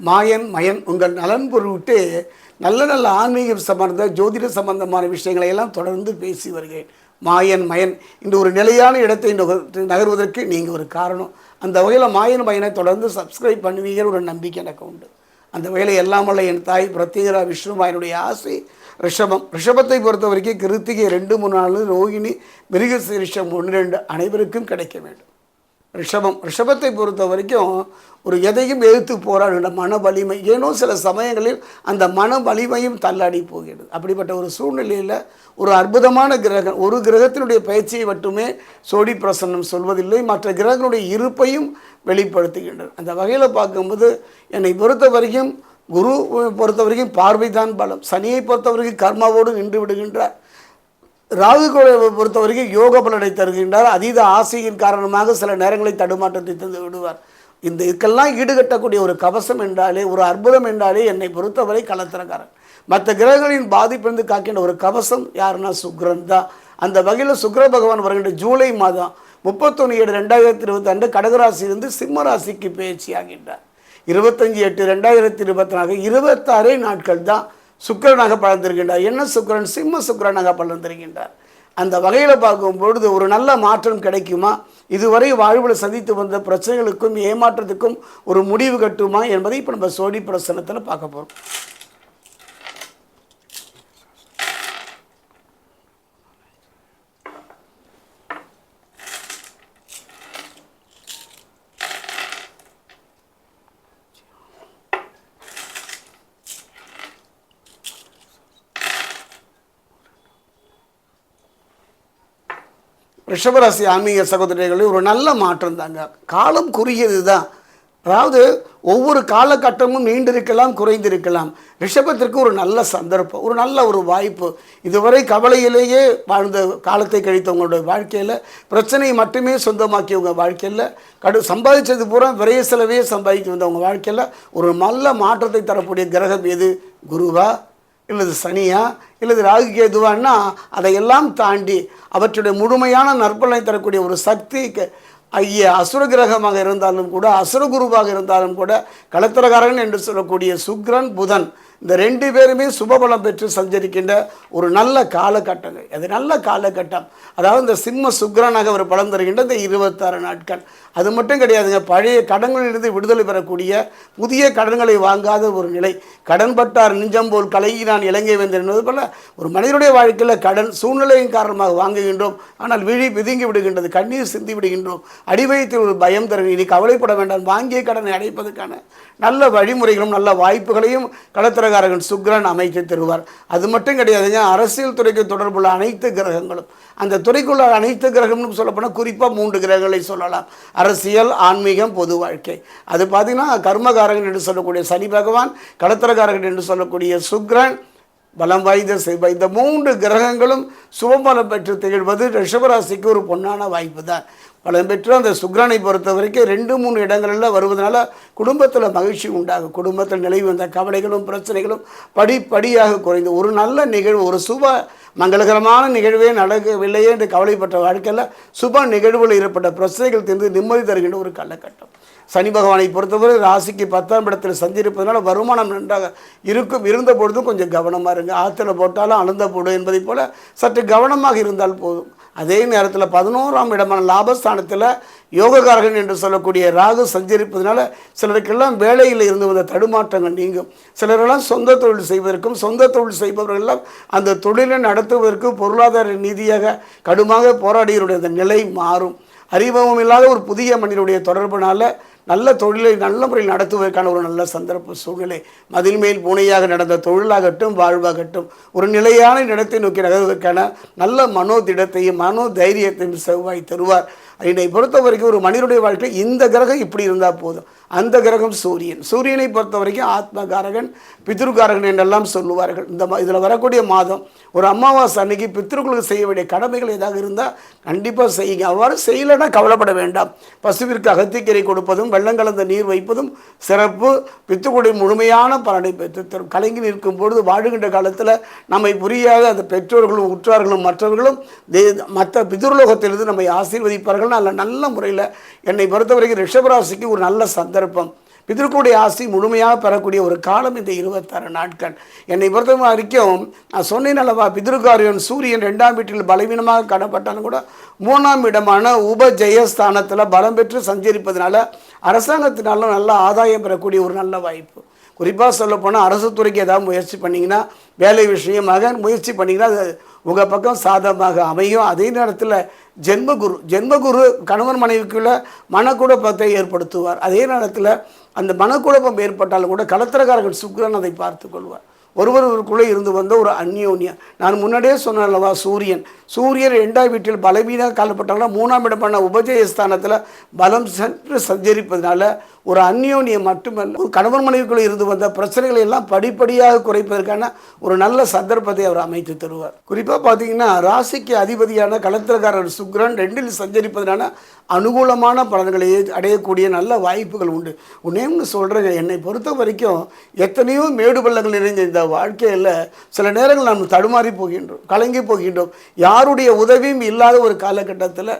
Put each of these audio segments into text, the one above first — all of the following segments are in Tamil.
மாயன் மயன் உங்கள் நலன் பொருட்டு நல்ல நல்ல ஆன்மீகம் சம்பந்த ஜோதிட சம்பந்தமான விஷயங்களை எல்லாம் தொடர்ந்து பேசி வருகிறேன். மாயன் மயன் இந்த ஒரு நிலையான இடத்தை நகர்வதற்கு நீங்கள் ஒரு காரணம். அந்த வகையில் மாயன் மயனை தொடர்ந்து சப்ஸ்கிரைப் பண்ணுவீங்கிற ஒரு நம்பிக்கை எனக்கு உண்டு. அந்த வகையில் எல்லாம் என் தாய் பிரத்யேகரா விஷ்ணுமாயனுடைய ஆசை ரிஷபம். ரிஷபத்தை பொறுத்த வரைக்கும் கிருத்திகை ரெண்டு மூணு நாலு ரோகிணி மிருகசீரிஷம் ஒன்று ரெண்டு அனைவருக்கும் கிடைக்க வேண்டும். ரிஷபம். ரிஷபத்தை பொறுத்த வரைக்கும் ஒரு எதையும் எதிர்த்து போராடுகிற மன வலிமை. ஏனோ சில சமயங்களில் அந்த மன வலிமையும் தள்ளாடி போகிறது. அப்படிப்பட்ட ஒரு சூழ்நிலையில் ஒரு அற்புதமான கிரகம் ஒரு கிரகத்தினுடைய பயிற்சியை மட்டுமே சோடி பிரசன்னம் சொல்வதில்லை. மற்ற கிரகங்களுடைய இருப்பையும் வெளிப்படுத்துகின்றன. அந்த வகையில் பார்க்கும்போது என்னை பொறுத்த வரைக்கும் குரு பொறுத்த வரைக்கும் பார்வைதான் பலம். சனியை பொறுத்த வரைக்கும் கர்மாவோடு நின்று விடுகின்றார். ராகு கோளை பொறுத்த வரைக்கும் யோக பலனை தருகின்றார். அதீத ஆசையின் காரணமாக சில நேரங்களில் தடுமாற்றத்தை தந்து விடுவார். இந்த இதுக்கெல்லாம் ஈடுகட்டக்கூடிய ஒரு கவசம் என்றாலே ஒரு அற்புதம் என்றாலே என்னை பொறுத்தவரை கலத்திரக்காரன் மற்ற கிரகங்களின் பாதிப்பிலிருந்து காக்கின்ற ஒரு கவசம் யாருன்னா சுக்ரன் தான். அந்த வகையில் சுக்ர பகவான் வருகின்ற ஜூலை மாதம் முப்பத்தொன்று ஏழு ரெண்டாயிரத்தி இருபத்தி ரெண்டு கடகராசியிலிருந்து சிம்ம ராசிக்கு பயிற்சி ஆகின்றார் இருபத்தஞ்சி எட்டு ரெண்டாயிரத்தி இருபத்தி நாலு இருபத்தாறே நாட்கள் தான் சுக்கிரனாக பலர்ந்திருக்கின்றார் என்ன சுக்கரன்? சிம்ம சுக்கிரனாக பலர்ந்திருக்கின்றார் அந்த வகையில் பார்க்கும் பொழுது ஒரு நல்ல மாற்றம் கிடைக்குமா? இதுவரை வாழ்வில் சந்தித்து வந்த பிரச்சனைகளுக்கும் ஏமாற்றத்துக்கும் ஒரு முடிவு கட்டுமா என்பதை இப்போ நம்ம சோடி பிரசனத்தில் பார்க்க போகிறோம் ரிஷபராசி ஆன்மீக சகோதரிகளில் ஒரு நல்ல மாற்றம் தாங்க. காலம் குறுகியது தான் அதாவது ஒவ்வொரு காலகட்டமும் நீண்டிருக்கலாம் குறைந்திருக்கலாம். ரிஷபத்திற்கு ஒரு நல்ல சந்தர்ப்பம் ஒரு நல்ல ஒரு வாய்ப்பு. இதுவரை கவலையிலேயே வாழ்ந்த காலத்தை கழித்தவங்களுடைய வாழ்க்கையில் பிரச்சனையை மட்டுமே சொந்தமாக்கியவங்க வாழ்க்கையில் கடு சம்பாதிச்சது பூரா விரைய செலவே சம்பாதிக்க வந்தவங்க வாழ்க்கையில் ஒரு நல்ல மாற்றத்தை தரக்கூடிய கிரகம் எது? குருவா இல்லது சனியா இல்லது ராகு கேதுவான்னா அதையெல்லாம் தாண்டி அவற்றுடைய முழுமையான நற்பலனை தரக்கூடிய ஒரு சக்தி ஐய அசுர கிரகமாக இருந்தாலும் கூட அசுரகுருவாக இருந்தாலும் கூட கலத்திரகாரன் என்று சொல்லக்கூடிய சுக்ரன் புதன். இந்த ரெண்டு பேருமே சுபபலம் பெற்று சஞ்சரிக்கின்ற ஒரு நல்ல காலகட்டங்கள். அது நல்ல காலகட்டம். அதாவது இந்த சிம்ம சுக்ரனாக ஒரு பலம் தருகின்ற இந்த இருபத்தாறு நாட்கள். அது மட்டும் கிடையாதுங்க பழைய கடன்களிலிருந்து விடுதலை பெறக்கூடிய புதிய கடன்களை வாங்காத ஒரு நிலை. கடன்பட்டார் நெஞ்சம் போல் கலங்கினான் இலங்கை வந்தேன் என்பது போல ஒரு மனிதனுடைய வாழ்க்கையில் கடன் சூழ்நிலையின் காரணமாக வாங்குகின்றோம். ஆனால் விழி விதுங்கி விடுகின்றது கண்ணீர் சிந்தி விடுகின்றோம். அடிவயத்தில் ஒரு பயம் தரும். இனி கவலைப்பட வேண்டாம். வாங்கிய கடனை அடைப்பதற்கான நல்ல வழிமுறைகளும் நல்ல வாய்ப்புகளையும் களத்திரகாரகன் சுக்ரன் அமைத்து தருவார். அது மட்டும் கிடையாதுங்க அரசியல் துறைக்கு தொடர்புள்ள அனைத்து கிரகங்களும். அந்த துறைக்குள்ள அனைத்து கிரகம்னு சொல்லப்போனால் குறிப்பாக மூன்று கிரகங்களை சொல்லலாம். அரசியல் ஆன்மீகம் பொது வாழ்க்கை. அது பார்த்திங்கன்னா கர்மகாரகன் என்று சொல்லக்கூடிய சனி பகவான் களத்திரகாரகன் என்று சொல்லக்கூடிய சுக்ரன் பலம் வாய்ந்த செவ்வாய் இந்த மூன்று கிரகங்களும் சுபபலம் பெற்று திகழ்வது ரிஷபராசிக்கு ஒரு பொன்னான வாய்ப்பு தான். பலம் பெற்று அந்த சுக்ரனை பொறுத்த வரைக்கும் ரெண்டு மூணு இடங்களில் வருவதனால குடும்பத்தில் மகிழ்ச்சி உண்டாகும். குடும்பத்தில் நிலவி வந்த கவலைகளும் பிரச்சனைகளும் படிப்படியாக குறைந்து. ஒரு நல்ல நிகழ்வு ஒரு சுப மங்களகரமான நிகழ்வே நடக்கவில்லையே என்று கவலைப்பட்ட வாழ்க்கையில் சுப நிகழ்வில் ஏற்பட்ட பிரச்சனைகள் தெரிந்து நிம்மதி தருகின்ற ஒரு காலகட்டம். சனி பகவானை பொறுத்தவரை ராசிக்கு பத்தாம் இடத்தில் சந்திருப்பதனால வருமானம் நன்றாக இருக்கும். இருந்த பொழுதும் கொஞ்சம் கவனமாக இருங்க. ஆற்றுல போட்டாலும் அழுந்த போடும் என்பதைப் போல் சற்று கவனமாக இருந்தால் போதும். அதே நேரத்தில் பதினோராம் இடமான லாபஸ்தானத்தில் யோககாரகன் என்று சொல்லக்கூடிய ராகு சஞ்சரிப்பதனால சிலருக்கெல்லாம் வேலையில் இருந்து வந்த தடுமாற்றங்கள் நீங்கும். சிலரெல்லாம் சொந்த தொழில் செய்வதற்கும் சொந்த தொழில் செய்பவர்களெல்லாம் அந்த தொழிலை நடத்துவதற்கு பொருளாதார ரீதியாக கடுமாக போராடியவருடைய அந்த நிலை மாறும். அறிமுகம் இல்லாத ஒரு புதிய மனிதனுடைய தொடர்புனால நல்ல தொழிலை நல்ல முறையில் நடத்துவதற்கான ஒரு நல்ல சந்தர்ப்ப சூழ்நிலை. மதில் மேல் பூனையாக நடந்த தொழிலாகட்டும் வாழ்வாகட்டும் ஒரு நிலையான இடத்தை நோக்கி நகர்வதற்கான நல்ல மனோதிடத்தையும் மனோ தைரியத்தையும் செவ்வாய் தருவார். என்னை பொறுத்த வரைக்கும் ஒரு மனிதனுடைய வாழ்க்கையில் இந்த கிரகம் இப்படி இருந்தால் போதும். அந்த கிரகம் சூரியன். சூரியனை பொறுத்த வரைக்கும் ஆத்மகாரகன் பித்ருகாரகன் என்றெல்லாம் சொல்லுவார்கள். இந்த இதில் வரக்கூடிய மாதம் ஒரு அமாவாசை அன்னைக்கு பித்ருக்களுக்கு செய்ய வேண்டிய கடமைகள் ஏதாவது இருந்தால் கண்டிப்பாக செய்யுங்க. அவ்வாறு செய்யலைன்னா கவலைப்பட வேண்டாம். பசுவிற்கு அகத்திக்கரை கொடுப்பதும் வெள்ளம் கலந்த நீர் வைப்பதும் சிறப்பு. பித்துக்குடி முழுமையான பலனை பெற்று தரும். கலங்கி நிற்கும் பொழுது வாழுகின்ற காலத்தில் நம்மை புரியாத அந்த பெற்றோர்களும் உற்றார்களும் மற்றவர்களும் தே- மற்ற பிதுர்லோகத்திலிருந்து நம்மை ஆசீர்வதிப்பார்கள். நல்ல நல்ல முறையில் என்னை பொறுத்தவரைக்கும் ரிஷபராசிக்கு ஒரு நல்ல சந்தர்ப்பம். பிதர்களுடைய ஆசி முழுமையாக பெறக்கூடிய ஒரு காலம் இந்த இருபத்தாறு நாட்கள். என்னை பொறுத்த வரைக்கும் நான் சொன்னேன் அல்லவா பிதிருக்காரியன் சூரியன் ரெண்டாம் வீட்டில் பலவீனமாக காணப்பட்டாலும் கூட மூணாம் இடமான உபஜெயஸ்தானத்தில் பலம் பெற்று சஞ்சரிப்பதனால அரசாங்கத்தினாலும் நல்ல ஆதாயம் பெறக்கூடிய ஒரு நல்ல வாய்ப்பு. குறிப்பாக சொல்லப்போனால் அரசு துறைக்கு ஏதாவது முயற்சி பண்ணிங்கன்னா வேலை விஷயமாக முயற்சி பண்ணிங்கன்னா அது உங்கள் பக்கம் சாதகமாக அமையும். அதே நேரத்தில் ஜென்மகுரு ஜென்மகுரு கணவன் மனைவிக்குள்ள பத்தை ஏற்படுத்துவார். அதே நேரத்தில் அந்த மனக்குழப்பம் ஏற்பட்டாலும் கூட கலத்திரக்காரர்கள் சுக்கரன் அதை பார்த்து கொள்வார் ஒருவருக்குள்ளே இருந்து வந்த ஒரு அந்யோன்யம் நான் முன்னாடியே சொன்னேன் அல்லவா சூரியன். சூரியன் ரெண்டாம் வீட்டில் பலவீனம் காலப்பட்டாலும் மூணாம் இடமான உபஜயஸ்தானத்தில் பலம் சென்று சஞ்சரிப்பதனால ஒரு அந்யோன்யம் மட்டுமல்ல ஒரு கணவன் மனைவிக்குள்ளே இருந்து வந்த பிரச்சனைகளை எல்லாம் படிப்படியாக குறைப்பதற்கான ஒரு நல்ல சந்தர்ப்பத்தை அவர் அமைத்து தருவார். குறிப்பாக பார்த்தீங்கன்னா ராசிக்கு அதிபதியான கலத்திரக்காரர் சுக்கிரன் ரெண்டில் சஞ்சரிப்பதனால அனுகூலமான பலன்களை அடையக்கூடிய நல்ல வாய்ப்புகள் உண்டு. ஒன்னே ஒன்று சொல்கிறேங்க என்னை பொறுத்த வரைக்கும் எத்தனையோ மேடு பள்ளங்கள் நிறைந்த இந்த வாழ்க்கையில் சில நேரங்கள் நாம் தடுமாறி போகின்றோம் கலங்கி போகின்றோம். யாருடைய உதவியும் இல்லாத ஒரு காலகட்டத்தில்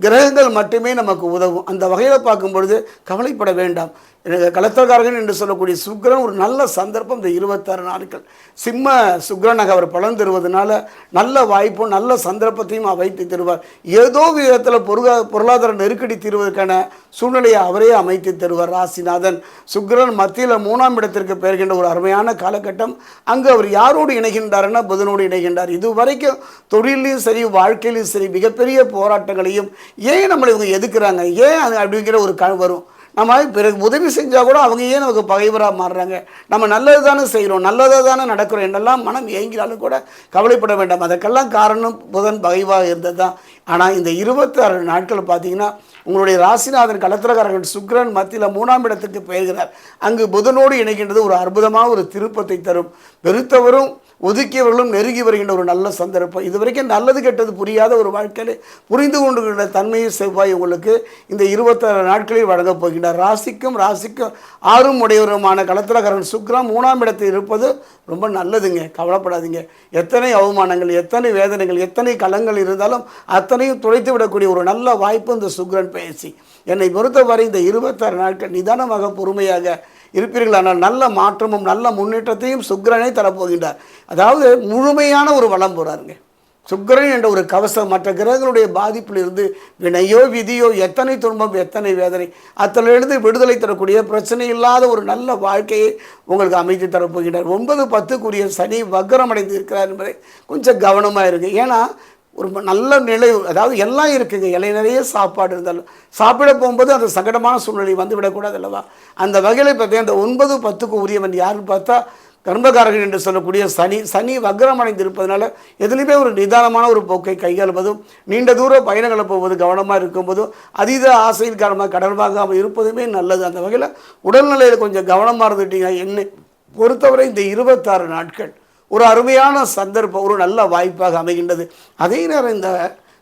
கிரகங்கள் மட்டுமே நமக்கு உதவும். அந்த வகையில் பார்க்கும் பொழுது கவலைப்பட வேண்டாம். எனக்கு கலத்தக்காரகன் என்று சொல்லக்கூடிய சுக்கரன் ஒரு நல்ல சந்தர்ப்பம் இந்த இருபத்தாறு நாட்கள். சிம்ம சுக்கிரனாக அவர் பலன் தருவதனால நல்ல வாய்ப்பும் நல்ல சந்தர்ப்பத்தையும் அமைத்து தருவார். ஏதோ விதத்தில் பொருளா பொருளாதார நெருக்கடி தீர்வதற்கான சூழ்நிலையை அவரே அமைத்து தருவார் ராசிநாதன். சுக்கிரன் மத்தியில் மூணாம் இடத்திற்கு பெயர்கின்ற ஒரு அருமையான காலகட்டம். அங்கு அவர் யாரோடு இணைகின்றார்னா புதனோடு இணைகின்றார். இது வரைக்கும் தொழிலையும் சரி வாழ்க்கையிலையும் சரி மிகப்பெரிய போராட்டங்களையும் ஏன் நம்மளை இவங்க எதுக்குறாங்க? ஏன் அது அப்படிங்கிற ஒரு க வரும். நம்ம பிறகு உதவி செஞ்சால் கூட அவங்க ஏன் நமக்கு பகைவராக மாறுறாங்க? நம்ம நல்லது தானே செய்கிறோம் நல்லதாக தானே நடக்கிறோம் என்னெல்லாம் மனம் ஏங்கினாலும் கூட கவலைப்பட வேண்டாம். அதற்கெல்லாம் காரணம் புதன் பகைவாக இருந்தது தான் ஆனால் இந்த இருபத்தாறு நாட்கள் பார்த்தீங்கன்னா உங்களுடைய ராசிநாதன் கலத்திரகாரர்கள் சுக்ரன் மத்தியில் மூணாம் இடத்துக்கு பெயர்கிறார் அங்கு புதனோடு இணைகின்றது ஒரு அற்புதமாக ஒரு திருப்பத்தை தரும். பெருத்தவரும் ஒதுக்கியவர்களும் நெருங்கி வருகின்ற ஒரு நல்ல சந்தர்ப்பம். இது வரைக்கும் நல்லது கெட்டது புரியாத ஒரு வாழ்க்கையில் புரிந்து கொண்டுகின்ற தன்மையை செவ்வாய் உங்களுக்கு இந்த இருபத்தாறு நாட்களில் வழங்கப் போகின்றார். ராசிக்கும் ராசிக்கும் ஆறும் உடையவருமான கலத்திரக்காரன் சுக்ரம் மூணாம் இடத்தில் இருப்பது ரொம்ப நல்லதுங்க. கவலைப்படாதீங்க. எத்தனை அவமானங்கள் எத்தனை வேதனைகள் எத்தனை கலங்கள் இருந்தாலும் அத்தனையும் துடைத்து விடக்கூடிய ஒரு நல்ல வாய்ப்பு இந்த சுக்ரன் பயிற்சி என்னை பொறுத்தவரை இந்த இருபத்தாறு நாட்கள் நிதானமாக பொறுமையாக இருப்பீர்களானால் நல்ல மாற்றமும் நல்ல முன்னேற்றத்தையும் சுக்கிரனே தரப்போகின்றார். அதாவது முழுமையான ஒரு வளம் போகிறாருங்க சுக்கரன் என்ற ஒரு கவசம் மற்ற கிரகங்களுடைய பாதிப்பிலிருந்து வினையோ விதியோ எத்தனை துன்பம் எத்தனை வேதனை அத்தனிலிருந்து விடுதலை தரக்கூடிய பிரச்சனை இல்லாத ஒரு நல்ல வாழ்க்கையை உங்களுக்கு அமைத்து தரப்போகின்றார். ஒன்பது பத்துக்குரிய சனி வக்கரமடைந்து இருக்கிறார் என்பதை கொஞ்சம் கவனமாக இருக்குது ஏன்னா ஒரு நல்ல நிலை அதாவது எல்லாம் இருக்குங்க. இலை நிறைய சாப்பாடு இருந்தாலும் சாப்பிட போகும்போது அந்த சங்கடமான சூழ்நிலை வந்து விடக்கூடாது அல்லவா? அந்த வகையில் பார்த்தீங்கன்னா அந்த ஒன்பது பத்துக்கு உரியவன் யாருன்னு பார்த்தா கர்மகாரகன் என்று சொல்லக்கூடிய சனி சனி வக்ரம் அடைந்திருப்பதனால எதுலேயுமே ஒரு நிதானமான ஒரு போக்கை கையாளுவதும் நீண்ட தூர பயணங்களை போவது கவனமாக இருக்கும்போதும் அதீத ஆசையின் காரணமாக கடன் வாங்காமல் இருப்பதுமே நல்லது. அந்த வகையில் உடல்நிலையில் கொஞ்சம் கவனமாக இருந்துட்டீங்க. என்ன பொறுத்தவரை இந்த இருபத்தாறு நாட்கள் ஒரு அருமையான சந்தர்ப்பம் ஒரு நல்ல வாய்ப்பாக அமைகின்றது. அதே நேரம் இந்த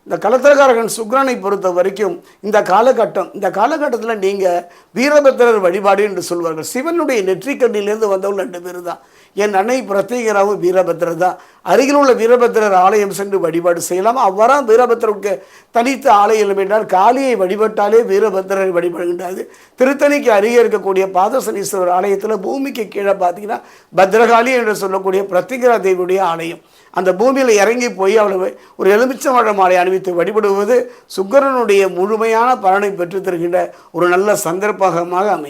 இந்த கலத்திரகாரகன் சுக்ரனை பொறுத்த வரைக்கும் இந்த காலகட்டம் இந்த காலகட்டத்தில் நீங்கள் வீரபத்திரர் வழிபாடு என்று சொல்வார்கள். சிவனுடைய நெற்றிக்கண்ணிலிருந்து வந்தவங்க ரெண்டு பேர் தான் என் அன்னை பிரத்யேகராவும் வீரபத்திரர் தான். அருகில் உள்ள வீரபத்திரர் ஆலயம் சென்று வழிபாடு செய்யலாம். அவ்வாறா வீரபத்திரருக்கு தனித்த ஆலயம் என்றால் காளியை வழிபட்டாலே வீரபத்திரரை வழிபடுகின்றது திருத்தணிக்கு அருகே இருக்கக்கூடிய பாதசனீஸ்வரர் ஆலயத்தில் பூமிக்கு கீழே பார்த்தீங்கன்னா பத்ரகாளி என்று சொல்லக்கூடிய பிரத்யேகரா தேவியுடைய ஆலயம். அந்த பூமியில் இறங்கி போய் அவளை ஒரு எலுமிச்சம்பழ மாலை அணிவித்து வழிபடுவது சுக்கரனுடைய முழுமையான பலனை பெற்றுத் தருகின்ற ஒரு நல்ல சந்தர்ப்பமாக அமையும்.